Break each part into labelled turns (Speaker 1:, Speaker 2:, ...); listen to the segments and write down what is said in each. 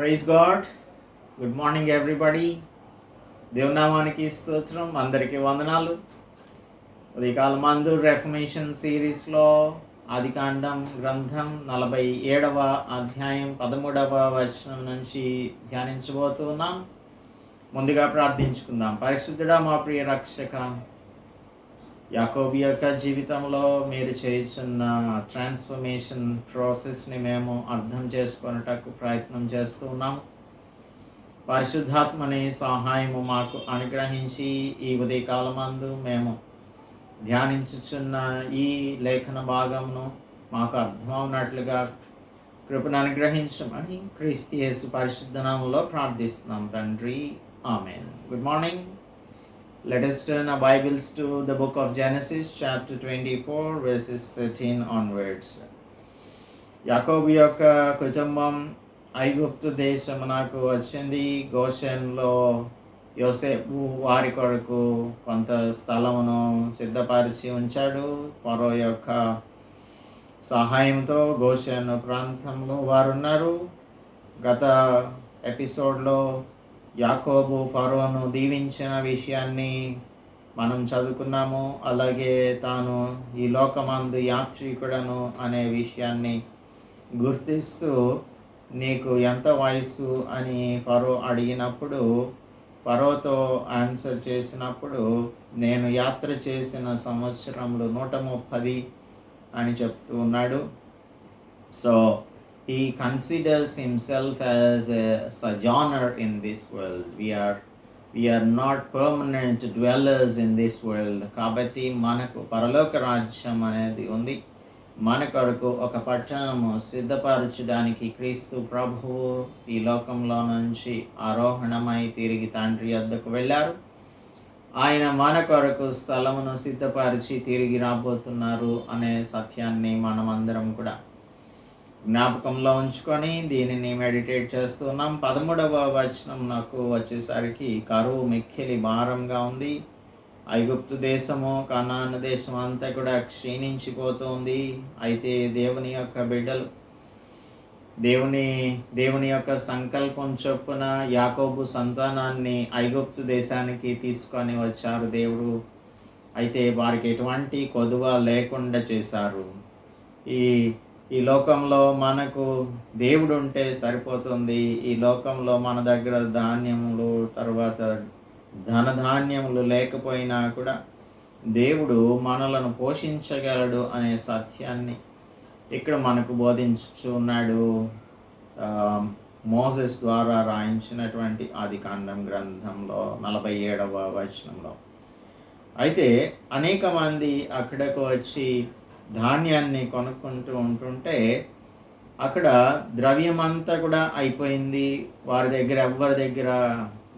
Speaker 1: Praise God. Good morning everybody. దేవునామానికి స్తోత్రం. అందరికీ వందనాలు. ఉదయకాల మందు రెఫమేషన్ సిరీస్లో ఆదికాండం గ్రంథం నలభై ఏడవ అధ్యాయం పదమూడవ వచనం నుంచి ధ్యానించబోతున్నాం. ముందుగా ప్రార్థించుకుందాం. పరిశుద్ధుడా మా ప్రియ రక్షక యాకోబి యొక్క జీవితంలో మీరు చేస్తున్న ట్రాన్స్ఫర్మేషన్ ప్రాసెస్ని మేము అర్థం చేసుకొనుటకు ప్రయత్నం చేస్తున్నాం పరిశుద్ధాత్మని సహాయము మాకు అనుగ్రహించి ఈ ఉదయకాలమందు మేము ధ్యానించుచున్న ఈ లేఖన భాగమును మాకు అర్థమవునట్లుగా కృపను అనుగ్రహించమని క్రీస్తు యేసు ప్రార్థిస్తున్నాం తండ్రి. Amen. Good morning. Let us turn our Bibles to the book of Genesis, chapter 24, verses 13 onwards. యాకోబు యొక్క కుటుంబం ఐగుప్తు దేశమునకు వచ్చింది. గోషన్లో యోసేపు వారి కొరకు కొంత స్థలమును సిద్ధపరిచి ఉంచాడు. ఫరో యొక్క సహాయంతో గోషన్ ప్రాంతంలో వారు ఉన్నారు గత ఎపిసోడ్లో యాకోబు ఫరోను దీవించిన విషయాన్ని మనం చదువుకున్నాము. అలాగే తాను ఈ లోకమందు యాత్రికుడను అనే విషయాన్ని గుర్తిస్తూ నీకు ఎంత వయసు అని ఫరో అడిగినప్పుడు ఫరోతో ఆన్సర్ చేసినప్పుడు నేను యాత్ర చేసిన సంవత్సరంలో నూట ముప్పది అని చెప్తూ ఉన్నాడు. So he considers himself as a sojourner in this world. We are we are not permanent dwellers in this world. కాబట్టి మనకు పరలోక రాజ్యం అనేది ఉంది మన కొరకు ఒక పట్టణము సిద్ధపరచడానికి క్రీస్తు ప్రభువు ఈ లోకంలో నుంచి ఆరోహణమై తిరిగి తండ్రి వద్దకు వెళ్ళారు ఆయన మన కొరకు స్థలమును సిద్ధపరిచి తిరిగి రాబోతున్నారు అనే సత్యాన్ని మనమందరం కూడా జ్ఞాపకంలో ఉంచుకొని దీనిని మెడిటేట్ చేస్తున్నాం. పదమూడవ వచనం నాకు వచ్చేసరికి కరువు మిక్కిలి భారంగా ఉంది. ఐగుప్తు దేశము కనాన్ దేశం అంతా కూడా క్షీణించిపోతుంది. అయితే దేవుని యొక్క బిడ్డలు దేవుని దేవుని యొక్క సంకల్పం చొప్పున యాకోబు సంతానాన్ని ఐగుప్తు దేశానికి తీసుకొని వచ్చారు దేవుడు. అయితే వారికి ఎటువంటి కొదువ లేకుండా చేశారు. ఈ ఈ లోకంలో మనకు దేవుడు ఉంటే సరిపోతుంది. ఈ లోకంలో మన దగ్గర ధాన్యములు తర్వాత ధనధాన్యములు లేకపోయినా కూడా దేవుడు మనలను పోషించగలడు అనే సత్యాన్ని ఇక్కడ మనకు బోధించున్నాడు మోసెస్ ద్వారా రాయించినటువంటి ఆది కాండం గ్రంథంలో నలభై ఏడవ వచనంలో. అయితే అనేక మంది అక్కడకు వచ్చి ధాన్యాన్ని కొనుక్కుంటూ ఉంటుంటే అక్కడ ద్రవ్యం అంతా కూడా అయిపోయింది. వారి దగ్గర ఎవరి దగ్గర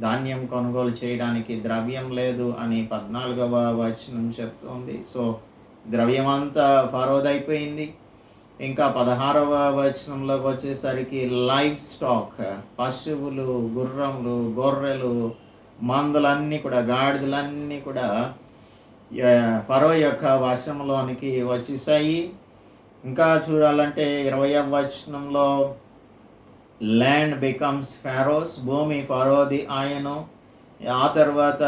Speaker 1: ధాన్యం కొనుగోలు చేయడానికి ద్రవ్యం లేదు అని పద్నాలుగవ వచనం చెప్తుంది. సో ద్రవ్యం అంతా ఫరోదైపోయింది. ఇంకా పదహారవ వచనంలోకి వచ్చేసరికి లైఫ్ స్టాక్ పశువులు గుర్రములు గొర్రెలు మందులన్నీ కూడా గాడిదలన్నీ కూడా ఫరో యొక్క వశంలోనికి వచ్చేసాయి. ఇంకా చూడాలంటే ఇరవై వచనంలో ల్యాండ్ బికమ్స్ ఫారోస్ భూమి ఫరోది ఆయను. ఆ తర్వాత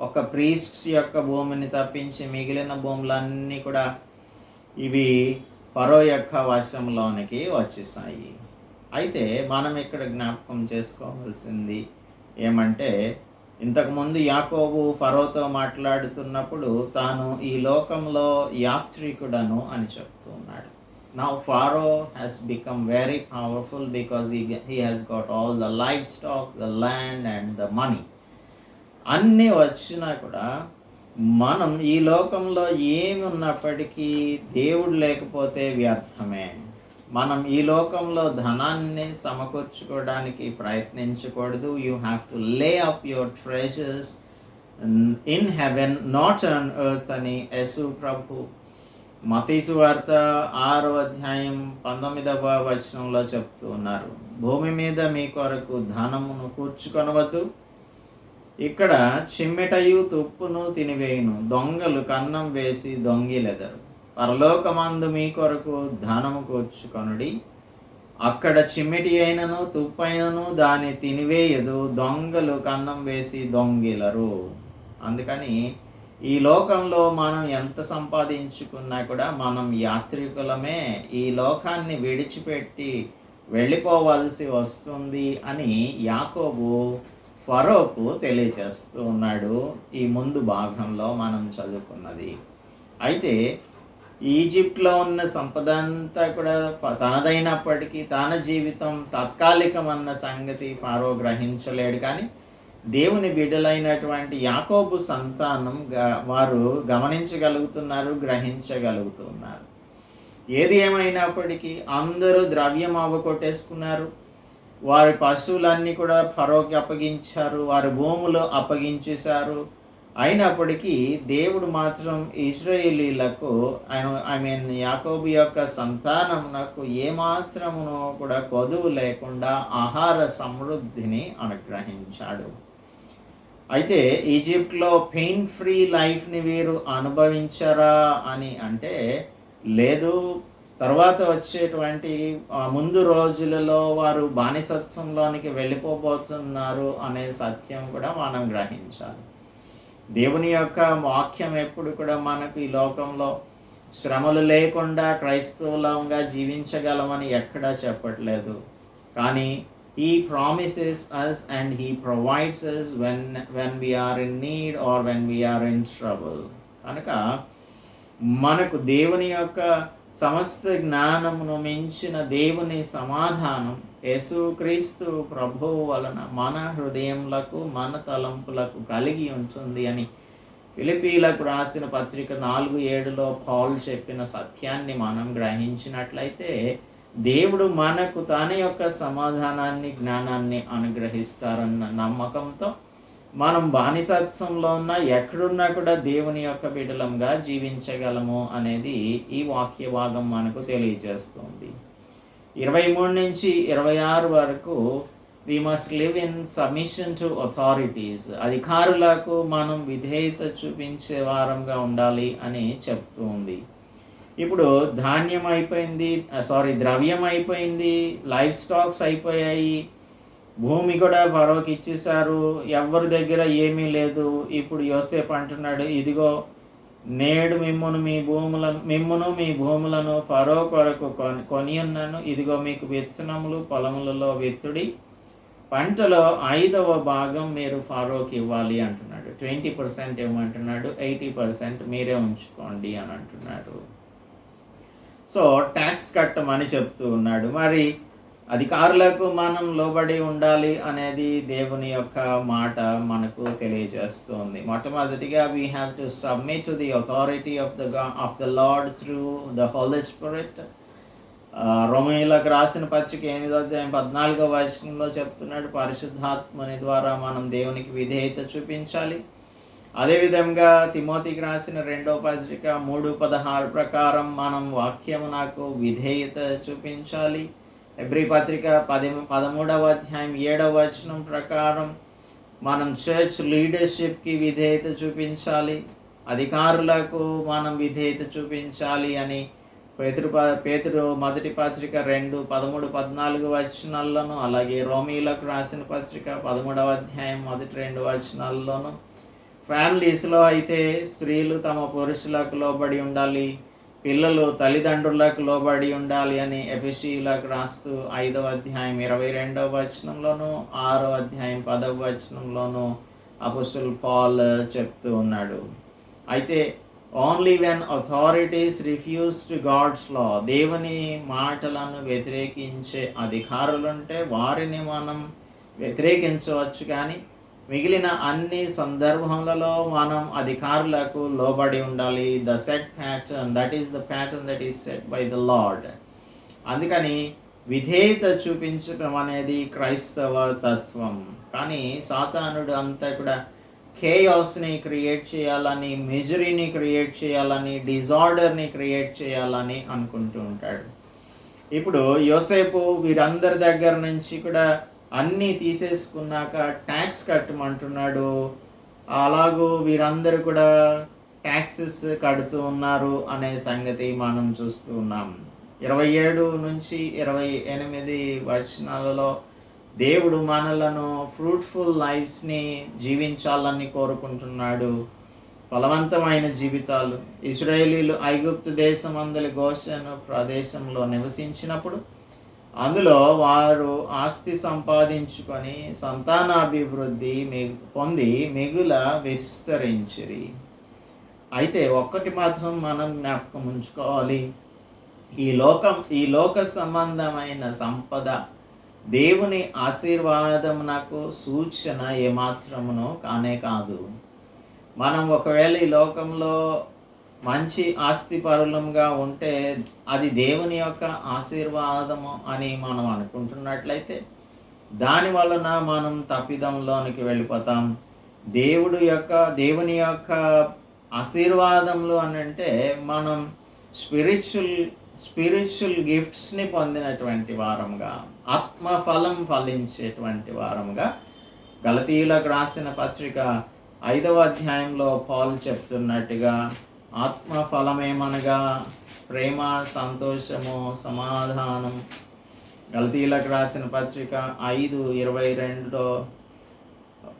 Speaker 1: ఒక ప్రీస్ట్స్ యొక్క భూమిని తప్పించి మిగిలిన భూములన్నీ కూడా ఇవి ఫరో యొక్క వశంలోనికి వచ్చేసాయి. అయితే మనం ఇక్కడ జ్ఞాపకం చేసుకోవాల్సింది ఏమంటే ఇంతకుముందు యాకోబు ఫరోతో మాట్లాడుతున్నప్పుడు తాను ఈ లోకంలో యాత్రికుడను అని చెప్తూ ఉన్నాడు. నా Pharaoh has become very powerful because he he has got all the livestock the land and the money అన్నీ వచ్చినా కూడా మనం ఈ లోకంలో ఏమి ఉన్నప్పటికీ దేవుడు లేకపోతే వ్యర్థమే. మనం ఈ లోకంలో ధనాన్ని సమకూర్చుకోవడానికి ప్రయత్నించకూడదు. You have to lay up your treasures in heaven not on earth అని యశు ప్రభు మతీసు వార్త ఆరో అధ్యాయం పంతొమ్మిదవ వచనంలో చెప్తూ ఉన్నారు. భూమి మీద మీ కొరకు ధనమును కూర్చుకొనవద్దు. ఇక్కడ చిమ్మెటయు తుప్పును తినివేయును. దొంగలు కన్నం వేసి దొంగిలెదరు. పరలోకమందు మీ కొరకు ధనము కూర్చుకొనుడి. అక్కడ చిమ్మిటి అయినను తుప్పైనను దాన్ని తినివేయదు. దొంగలు కన్నం వేసి దొంగిలరు. అందుకని ఈ లోకంలో మనం ఎంత సంపాదించుకున్నా కూడా మనం యాత్రికులమే ఈ లోకాన్ని విడిచిపెట్టి వెళ్ళిపోవాల్సి వస్తుంది అని యాకోబు ఫరోకు తెలియచేస్తూ ఉన్నాడు. ఈ ముందు భాగంలో మనం చదువుకున్నది. అయితే ఈజిప్ట్లో ఉన్న సంపద అంతా కూడా తనదైనప్పటికీ తన జీవితం తాత్కాలికం అన్న సంగతి ఫారో గ్రహించలేడు. కానీ దేవుని బిడ్డలైనటువంటి యాకోబు సంతానం వారు గమనించగలుగుతున్నారు గ్రహించగలుగుతున్నారు. ఏది ఏమైనప్పటికీ అందరూ ద్రవ్యం అవ్వకొట్టేసుకున్నారు వారి పశువులన్నీ కూడా ఫరోకి అప్పగించారు వారి భూములు అప్పగించేశారు. అయినప్పటికీ దేవుడు మాత్రం ఇస్రాయేలీలకు ఐ మీన్ యాకోబు యొక్క సంతానమునకు ఏమాత్రమును కూడా కొదువు లేకుండా ఆహార సమృద్ధిని అనుగ్రహించాడు. అయితే ఈజిప్ట్లో పెయిన్ ఫ్రీ లైఫ్ని వీరు అనుభవించరా అని అంటే లేదు. తర్వాత వచ్చేటువంటి ముందు రోజులలో వారు బానిసత్వంలోనికి వెళ్ళిపోబోతున్నారు అనే సత్యం కూడా మనం గ్రహించాలి. దేవుని యొక్క వాక్యం ఎప్పుడు కూడా మనకు ఈ లోకంలో శ్రమలు లేకుండా క్రైస్తవులంగా జీవించగలమని ఎక్కడా చెప్పట్లేదు. కానీ ఈ promises us and he provides us when when we are in need or when we are in trouble కనుక మనకు దేవుని యొక్క సమస్త జ్ఞానమును మించిన దేవుని సమాధానం యేసుక్రీస్తు ప్రభువు వలన మన హృదయములకు మన తలంపులకు కలిగి ఉంటుంది అని ఫిలిపీలకు రాసిన పత్రిక నాలుగు ఏడులో పాల్ చెప్పిన సత్యాన్ని మనం గ్రహించినట్లయితే దేవుడు మనకు తన యొక్క సమాధానాన్ని జ్ఞానాన్ని అనుగ్రహిస్తారన్న నమ్మకంతో మనం బానిసత్వంలో ఉన్న ఎక్కడున్నా కూడా దేవుని యొక్క బిడలంగా జీవించగలము అనేది ఈ వాక్య భాగం మనకు తెలియజేస్తుంది. ఇరవై మూడు నుంచి ఇరవై ఆరు వరకు we must live in submission to authorities అధికారులకు మనం విధేయత చూపించే వారంగా ఉండాలి అని చెప్తూ ఉంది. ఇప్పుడు ధాన్యం అయిపోయింది సారీ ద్రవ్యం అయిపోయింది లైఫ్ స్టాక్స్ అయిపోయాయి భూమి కూడా ఫరోకి ఇచ్చేశారు ఎవరి దగ్గర ఏమీ లేదు. ఇప్పుడు యోసేపు అంటున్నాడు ఇదిగో నేడు మిమ్మును మీ భూములను మిమ్మును మీ భూములను ఫరో కొరకు కొని కొని ఉన్నాను ఇదిగో మీకు విత్తనములు పొలములలో విత్తుడి. పంటలో ఐదవ భాగం మీరు ఫారోకి ఇవ్వాలి అంటున్నాడు. ట్వంటీ పర్సెంట్ ఏమంటున్నాడు? ఎయిటీ పర్సెంట్ మీరే ఉంచుకోండి అని అంటున్నాడు. సో ట్యాక్స్ కట్టమని చెప్తూ ఉన్నాడు. మరి అధికారులకు మనం లోబడి ఉండాలి అనేది దేవుని యొక్క మాట మనకు తెలియజేస్తుంది. మొట్టమొదటిగా we have to submit to the authority of the of the Lord through the Holy Spirit రోమిలకు రాసిన పత్రిక ఎనిమిదో అధ్యాయం పద్నాలుగో వచనంలో చెప్తున్నాడు పరిశుద్ధాత్మని ద్వారా మనం దేవునికి విధేయత చూపించాలి. అదేవిధంగా తిమోతికి రాసిన రెండో పత్రిక మూడు పదహారు ప్రకారం మనం వాక్యము నాకు విధేయత చూపించాలి. ఎబ్రి పత్రిక పది పదమూడవ అధ్యాయం ఏడవ వచనం ప్రకారం మనం చర్చ్ లీడర్షిప్కి విధేయత చూపించాలి అధికారులకు మనం విధేయత చూపించాలి అని పేతురు పేతురు మొదటి పత్రిక రెండు పదమూడు పద్నాలుగు వచనాల్లోనూ అలాగే రోమీలకు రాసిన పత్రిక పదమూడవ అధ్యాయం మొదటి రెండు వచనాల్లోనూ ఫ్యామిలీస్లో అయితే స్త్రీలు తమ పురుషులకు లోబడి ఉండాలి పిల్లలు తల్లిదండ్రులకు లోబడి ఉండాలి అని ఎఫిసీలకు రాస్తూ ఐదవ అధ్యాయం ఇరవై రెండవ వచనంలోను ఆరో అధ్యాయం పదవ వచనంలోను అపుసుల్ పాల్ చెప్తూ ఉన్నాడు. అయితే only when authorities refuse to God's law దేవుని మాటలను వ్యతిరేకించే అధికారులుంటే వారిని మనం వ్యతిరేకించవచ్చు కానీ మిగిలిన అన్ని సందర్భములలో మనం అధికారులకు లోబడి ఉండాలి. The set pattern that is the pattern that is set by the Lord అందుకని విధేయత చూపించడం అనేది క్రైస్తవ తత్వం. కానీ సాతానుడు అంతా కూడా కేయాస్ని క్రియేట్ చేయాలని మిజరీని క్రియేట్ చేయాలని డిజార్డర్ని క్రియేట్ చేయాలని అనుకుంటూ ఉంటాడు. ఇప్పుడు యోసేపు వీరందరి దగ్గర నుంచి కూడా అన్నీ తీసేసుకున్నాక ట్యాక్స్ కట్టమంటున్నాడు. అలాగూ వీరందరూ కూడా ట్యాక్సెస్ కడుతూ ఉన్నారు అనే సంగతి మనం చూస్తూ ఉన్నాం. ఇరవై ఏడు నుంచి ఇరవై ఎనిమిది వచనాలలో దేవుడు మనలను ఫ్రూట్ఫుల్ లైఫ్స్ని జీవించాలని కోరుకుంటున్నాడు. ఫలవంతమైన జీవితాలు. ఇస్రాయేలీలు ఐగుప్తు దేశం అందలి గోషను ప్రదేశంలో నివసించినప్పుడు అందులో వారు ఆస్తి సంపాదించుకొని సంతానాభివృద్ధి పొంది మిగుల విస్తరించిరి. అయితే ఒక్కటి మాత్రం మనం జ్ఞాపకం ఉంచుకోవాలి. ఈ లోకం ఈ లోక సంబంధమైన సంపద దేవుని ఆశీర్వాదమునకు నాకు సూచన ఏమాత్రమును కానే కాదు. మనం ఒకవేళ ఈ లోకంలో మంచి ఆస్తి పరులంగా ఉంటే అది దేవుని యొక్క ఆశీర్వాదము అని మనం అనుకుంటున్నట్లయితే దాని వలన మనం తప్పిదంలోనికి వెళ్ళిపోతాం. దేవుడు యొక్క దేవుని యొక్క ఆశీర్వాదములు అని అంటే మనం స్పిరిచువల్ స్పిరిచువల్ గిఫ్ట్స్ని పొందినటువంటి వారంగా ఆత్మఫలం ఫలించేటువంటి వారంగా గలతీయులకు రాసిన పత్రిక ఐదవ అధ్యాయంలో పాల్ చెప్తున్నట్టుగా ఆత్మ ఫలమేమనగా ప్రేమ సంతోషము సమాధానం. గల్తీలకు రాసిన పత్రిక ఐదు ఇరవై రెండులో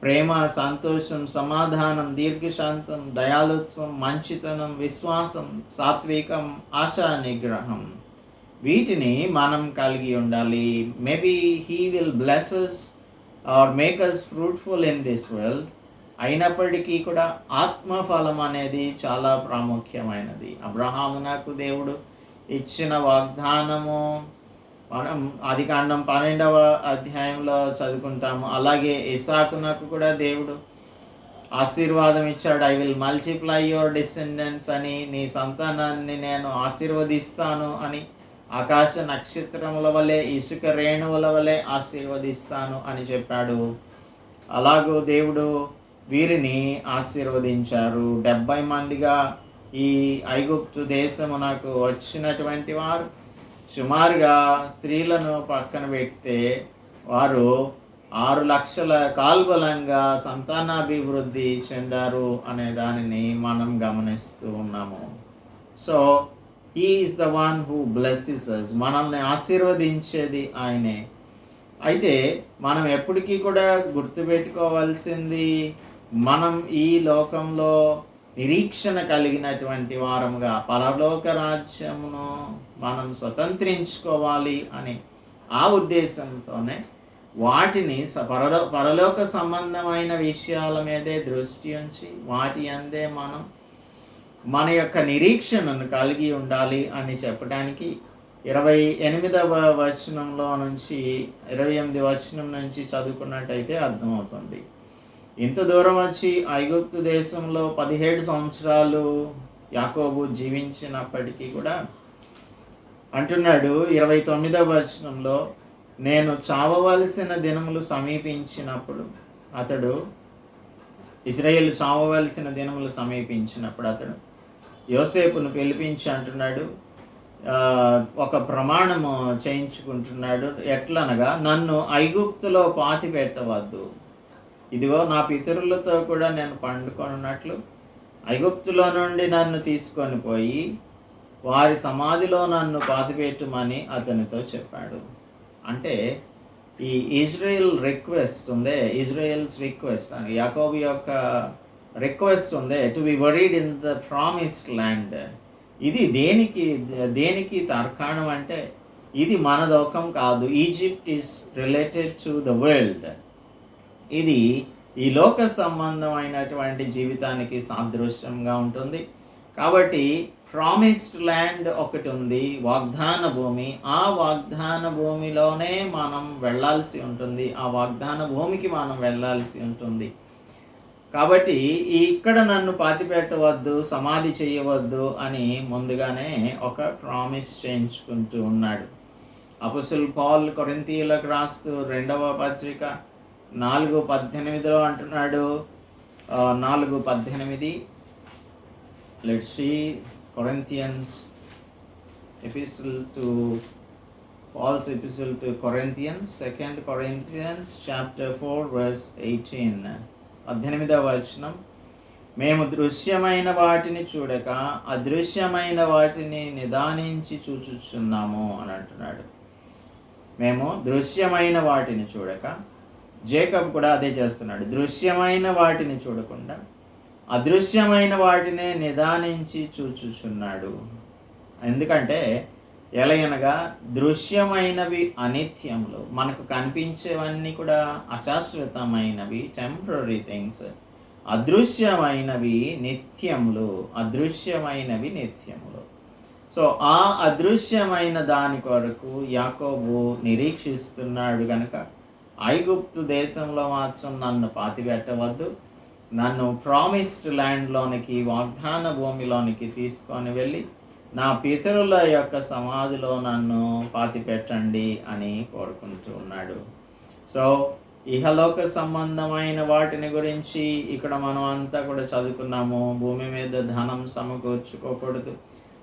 Speaker 1: ప్రేమ సంతోషం సమాధానం దీర్ఘశాంతం దయాలుత్వం మంచితనం విశ్వాసం సాత్వికం ఆశా నిగ్రహం. వీటిని మనం కలిగి ఉండాలి. Maybe he will blesses or make us fruitful in this world అయినప్పటికీ కూడా ఆత్మఫలం అనేది చాలా ప్రాముఖ్యమైనది. అబ్రహామునకు దేవుడు ఇచ్చిన వాగ్దానము మనం ఆది కాండం పన్నెండవ అధ్యాయంలో చదువుకుంటాము. అలాగే ఇసాకునకు కూడా దేవుడు ఆశీర్వాదం ఇచ్చాడు. I will multiply your descendants అని నీ సంతానాన్ని నేను ఆశీర్వదిస్తాను అని ఆకాశ నక్షత్రముల వలె ఇసుక రేణువుల వలె ఆశీర్వదిస్తాను అని చెప్పాడు. అలాగూ దేవుడు వీరిని ఆశీర్వదించారు. డెబ్బై మందిగా ఈ ఐగుప్తు దేశమునకు వచ్చినటువంటి వారు సుమారుగా స్త్రీలను పక్కన పెడితే వారు ఆరు లక్షల కాల్బలంగా సంతానాభివృద్ధి చెందారు అనే దానిని మనం గమనిస్తూ ఉన్నాము. So he is the one who blesses us మనల్ని ఆశీర్వదించేది ఆయనే. అయితే మనం ఎప్పటికీ కూడా గుర్తుపెట్టుకోవాల్సింది మనం ఈ లోకంలో నిరీక్షణ కలిగినటువంటి వారముగా పరలోక రాజ్యమును మనం స్వతంత్రించుకోవాలి అని ఆ ఉద్దేశంతోనే వాటిని స- పరలో పరలోక సంబంధమైన విషయాల మీదే దృష్టి ఉంచి వాటి అందే మనం మన యొక్క నిరీక్షణను కలిగి ఉండాలి అని చెప్పడానికి ఇరవై ఎనిమిదవ వచనంలో నుంచి ఇరవై ఎనిమిది వచనం నుంచి చదువుకున్నట్టయితే అర్థమవుతుంది. ఇంత దూరం వచ్చి ఐగుప్తు దేశంలో పదిహేడు సంవత్సరాలు యాకోబు జీవించినప్పటికీ కూడా అంటున్నాడు ఇరవై తొమ్మిదవ వచనంలో నేను చావవలసిన దినములు సమీపించినప్పుడు అతడు ఇజ్రాయేల్ చావవలసిన దినములు సమీపించినప్పుడు అతడు యోసేపును పిలిపించి అంటున్నాడు ఒక ప్రమాణము చేయించుకుంటున్నాడు. ఎట్లనగా నన్ను ఐగుప్తులో పాతి పెట్టవద్దు ఇదిగో నా పితరులతో కూడా నేను పండుకొనున్నట్లు ఐగుప్తులో నుండి నన్ను తీసుకొని పోయి వారి సమాధిలో నన్ను పాతిపెట్టుమని అతనితో చెప్పాడు. అంటే ఈ ఇజ్రాయెల్ రిక్వెస్ట్ ఉందే ఇజ్రాయెల్స్ రిక్వెస్ట్ యాకోబు యొక్క రిక్వెస్ట్ ఉందే to be buried in the promised land ఇది దేనికి దేనికి తర్కాణం అంటే ఇది మన దోకం కాదు Egypt is related to the world ఇది ఈ లోక సంబంధమైనటువంటి జీవితానికి సాదృశ్యంగా ఉంటుంది. కాబట్టి ప్రామిస్డ్ ల్యాండ్ ఒకటి ఉంది వాగ్దాన భూమి. ఆ వాగ్దాన భూమిలోనే మనం వెళ్ళాల్సి ఉంటుంది. ఆ వాగ్దాన భూమికి మనం వెళ్ళాల్సి ఉంటుంది. కాబట్టి ఈ ఇక్కడ నన్ను పాతిపెట్టవద్దు సమాధి చేయవద్దు అని ముందుగానే ఒక ప్రామిస్ చేయించుకుంటూ ఉన్నాడు. అపుసుల్ పాల్ కొరింతీయులకు రాస్తూ రెండవ పత్రిక నాలుగు పద్దెనిమిదిలో అంటున్నాడు. నాలుగు పద్దెనిమిది. Let see Corinthians epistle to Paul's epistle to Corinthians second Corinthians chapter four verse eighteen పద్దెనిమిదవ వచనం. మేము దృశ్యమైన వాటిని చూడక అదృశ్యమైన వాటిని నిదానించి చూచుచున్నాము అని అంటున్నాడు. మేము దృశ్యమైన వాటిని చూడక జేకబ్ కూడా అదే చేస్తున్నాడు. దృశ్యమైన వాటిని చూడకుండా అదృశ్యమైన వాటినే నిదానించి చూచుచున్నాడు. ఎందుకంటే ఎలయనగా దృశ్యమైనవి అనిత్యములు మనకు కనిపించేవన్నీ కూడా అశాశ్వతమైనవి టెంపరీ థింగ్స్ అదృశ్యమైనవి నిత్యములు అదృశ్యమైనవి నిత్యములు సో ఆ అదృశ్యమైన దాని కొరకు యాకోబు నిరీక్షిస్తున్నాడు కనుక ఐగుప్తు దేశంలో మాత్రం నన్ను పాతిపెట్టవద్దు. నన్ను ప్రామిస్డ్ ల్యాండ్లోనికి వాగ్దాన భూమిలోనికి తీసుకొని వెళ్ళి నా పితరుల యొక్క సమాధిలో నన్ను పాతిపెట్టండి అని కోరుకుంటూ ఉన్నాడు. సో ఇహలోక సంబంధమైన వాటిని గురించి ఇక్కడ మనం అంతా కూడా చదువుకున్నాము. భూమి మీద ధనం సమకూర్చుకోకూడదు.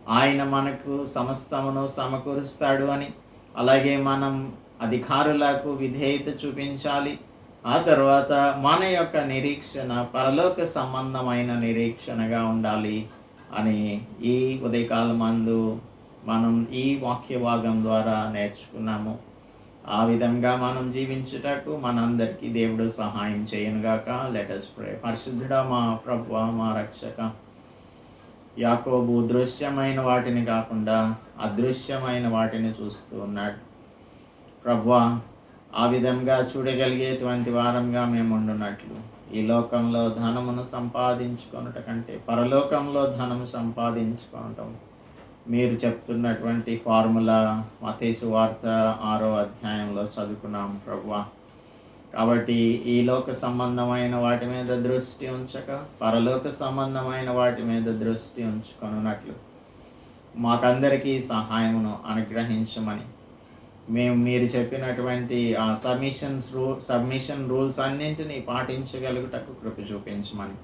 Speaker 1: ఆయన మనకు సమస్తమును సమకూరుస్తాడు అని. అలాగే మనం అధికారులకు విధేయత చూపించాలి. ఆ తర్వాత మన యొక్క నిరీక్షణ పరలోక సంబంధమైన నిరీక్షణగా ఉండాలి అని ఈ ఉదయకాలం మందు మనం ఈ వాక్య భాగం ద్వారా నేర్చుకున్నాము. ఆ విధంగా మనం జీవించుటకు మనందరికీ దేవుడు సహాయం చేయనుగాక. లెటస్ ప్రే పరిశుద్ధుడా మా ప్రభు మా రక్షక యాకోబు దృశ్యమైన వాటిని కాకుండా అదృశ్యమైన వాటిని చూస్తూ ఉన్నాడు. ప్రభా ఆ విధంగా చూడగలిగేటువంటి వారంగా మేము ఉండున్నట్లు ఈ లోకంలో ధనమును సంపాదించుకొనుట కంటే పరలోకంలో ధనము సంపాదించుకోవటం మీరు చెప్తున్నటువంటి ఫార్ములా మతేసు వార్త ఆరో అధ్యాయంలో చదువుకున్నాం ప్రభువా. కాబట్టి ఈ లోక సంబంధమైన వాటి మీద దృష్టి ఉంచక పరలోక సంబంధమైన వాటి మీద దృష్టి ఉంచుకొనున్నట్లు. మాకందరికీ సహాయమును అనుగ్రహించమని మేము మీరు చెప్పినటువంటి ఆ సబ్మిషన్స్ రూ సబ్మిషన్ రూల్స్ అన్నింటినీ పాటించగలుగుటకు కృప చూపించమని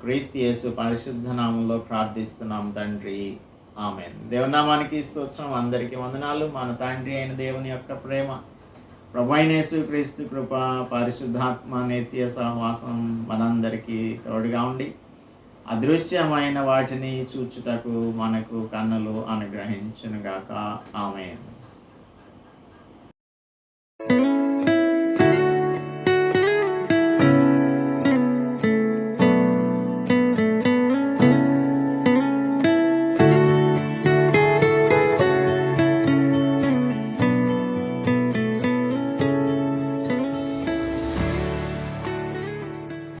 Speaker 1: క్రీస్తు యేసు పరిశుద్ధ నామంలో ప్రార్థిస్తున్నాం తండ్రి. ఆమె దేవనామానికి స్తోత్రం. అందరికీ వందనాలు. మన తండ్రి అయిన దేవుని యొక్క ప్రేమ ప్రభైనేసు క్రీస్తు కృప పరిశుద్ధాత్మ నిత్య సహవాసం మనందరికీ తోడుగా ఉండి అదృశ్యమైన వాటిని చూచుటకు మనకు కన్నులు అనుగ్రహించునుగాక. ఆమె